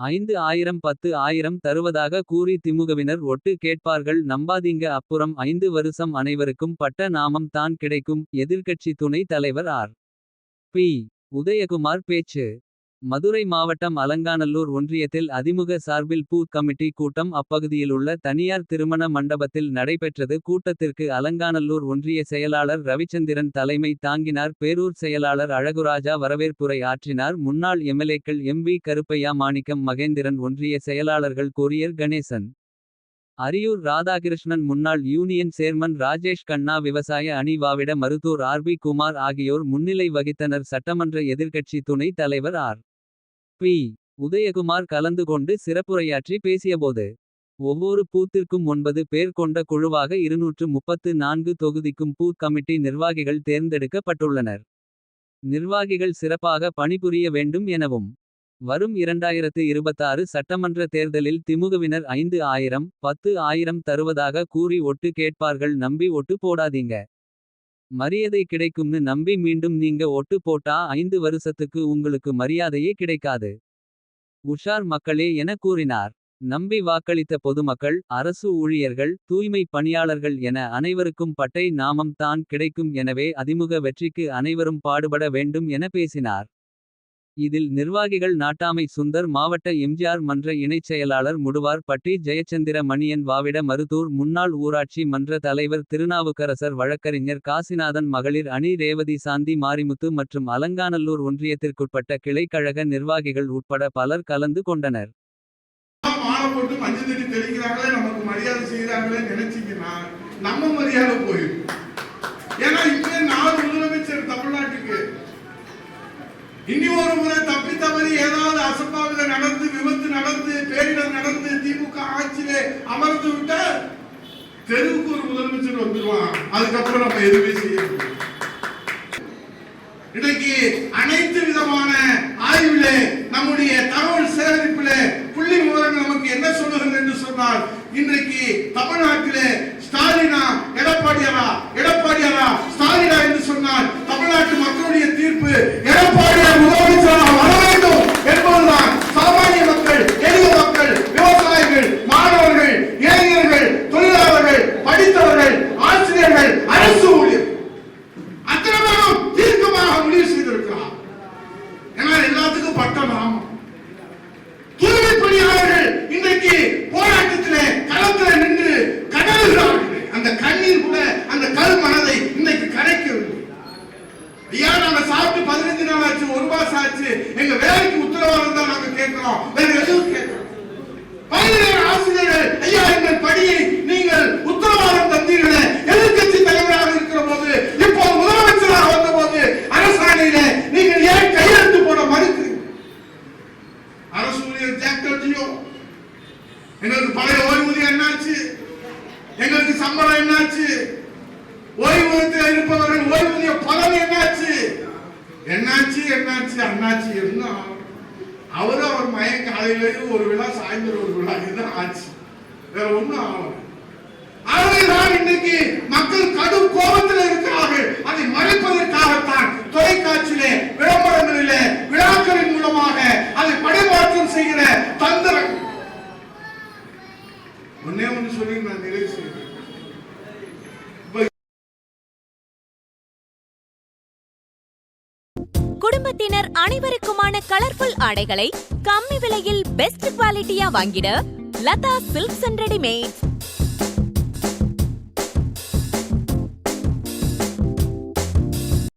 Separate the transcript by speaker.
Speaker 1: ஐந்து ஆயிரம் பத்து ஆயிரம் தருவதாக கூறி திமுகவினர் ஒட்டு கேட்பார்கள் நம்பாதீங்க அப்புறம் ஐந்து வருஷம் அனைவருக்கும் பட்ட நாமம் தான் கிடைக்கும் எதிர்க்கட்சி துணை தலைவர் ஆர். பி. உதயகுமார் பேச்சு. மதுரை மாவட்டம் அலங்காநல்லூர் ஒன்றியத்தில் அதிமுக சார்பில் பூத் கமிட்டி கூட்டம் அப்பகுதியிலுள்ள தனியார் திருமண மண்டபத்தில் நடைபெற்றது கூட்டத்திற்கு அலங்காநல்லூர் ஒன்றிய செயலாளர் ரவிச்சந்திரன் தலைமை தாங்கினார் பேரூர் செயலாளர் அழகுராஜா வரவேற்புரை ஆற்றினார் முன்னாள் எம்எல்ஏக்கள் எம் வி கருப்பையா மாணிக்கம் மகேந்திரன் ஒன்றிய செயலாளர்கள் கோரியர் கணேசன். அரியூர் ராதாகிருஷ்ணன் முன்னாள் யூனியன் சேர்மன் ராஜேஷ் கண்ணா விவசாய அணி வாவிட ஆர் ஆர்பி குமார் ஆகியோர் முன்னிலை வகித்தனர் சட்டமன்ற எதிர்க்கட்சி துணைத் தலைவர் ஆர். பி. உதயகுமார் கலந்து கொண்டு சிறப்புரையாற்றி பேசியபோது. ஒவ்வொரு பூத்திற்கும் ஒன்பது பேர் கொண்ட குழுவாக இருநூற்று முப்பத்து நான்கு தொகுதிக்கும் பூத் கமிட்டி நிர்வாகிகள் தேர்ந்தெடுக்கப்பட்டுள்ளனர். நிர்வாகிகள் சிறப்பாக பணிபுரிய வேண்டும் எனவும். வரும் இரண்டாயிரத்து இருபத்தாறு சட்டமன்ற தேர்தலில் திமுகவினர் ஐந்து ஆயிரம். பத்து ஆயிரம் தருவதாக கூறி ஒட்டு கேட்பார்கள் நம்பி ஒட்டு போடாதீங்க. மரியாதை கிடைக்கும்னு நம்பி மீண்டும் நீங்க ஒட்டு போட்டா ஐந்து வருஷத்துக்கு உங்களுக்கு மரியாதையே கிடைக்காது. உஷார் மக்களே என கூறினார். நம்பி வாக்களித்த பொதுமக்கள் அரசு ஊழியர்கள். தூய்மைப் பணியாளர்கள் என அனைவருக்கும் பட்டை நாமம் தான் கிடைக்கும் எனவே அதிமுக வெற்றிக்கு அனைவரும் பாடுபட வேண்டும் என பேசினார். இதில் நிர்வாகிகள் நாட்டாமை சுந்தர் மாவட்ட எம்ஜிஆர் மன்ற இணைச் செயலாளர் முடுவார் பட்டி ஜெயச்சந்திர மணியன் வாவிட மருதூர் முன்னாள் ஊராட்சி மன்ற தலைவர் திருநாவுக்கரசர் வழக்கறிஞர் காசிநாதன் மகளிர் அணி ரேவதி சாந்தி மாரிமுத்து மற்றும் அலங்காநல்லூர் ஒன்றியத்திற்குட்பட்ட கிளைக்கழக நிர்வாகிகள் உட்பட பலர் கலந்து கொண்டனர்.
Speaker 2: போட்டு மஞ்சள் தண்ணி தெளிக்கிறாங்களே நமக்கு மரியாதை செய்யறாங்களே நினைச்சீங்கன்னா நம்ம மரியாதை போயிடும் ஏன்னா இனி ஒரு முறை தப்பி தவறி ஏதாவது அசம்பாவிதம் நடந்து விபத்து நடந்து பேரிடர் நடந்து திமுக ஆட்சியிலே அமர்ந்து விட்ட தெருவுக்கு ஒரு முதலமைச்சர் வந்துருவான். அதுக்கப்புறம் நம்ம எதுவுமே செய்ய இன்னைக்கு அனைத்து விதமான ஆய்விலே நம்முடைய தகவல் சேகரிப்பிலே புள்ளி விவரங்கள் நமக்கு என்ன சொல்லுகிறது என்று சொன்னால் இன்றைக்கு தமிழ்நாட்டிலே ஸ்டாலினா எடப்பாடியாரா எங்களுக்கு பழைய ஓய்வூதியம் என்னாச்சு? எங்களுக்கு சம்பளம் என்னாச்சு? ஓய்வூதியத்தில் இருப்பவர்கள் ஓய்வூதிய பலன் என்னாச்சு? என்னாச்சு என்னாச்சு அண்ணாச்சு என்ன? ஆகும்? அவரு அவர் மயன் காலையிலேயும் ஒரு விழா சாயந்தரம் ஒரு விழா இதுதான் ஆச்சு. வேற ஒண்ணும் ஆகல. ஆகவேதான் இன்னைக்கு மக்கள் கடும் கோபத்தில் இருக்கிறார்கள். அதை மறை ஒன்னே ஒன்று சொல்லி நான் நிறைவு செய்கிறேன்
Speaker 3: குடும்பத்தினர் அனைவருக்குமான கலர்ஃபுல் ஆடைகளை கம்மி விலையில் பெஸ்ட் குவாலிட்டியா வாங்கிட லதா சில்க்ஸ் அண்ட் ரெடிமேட்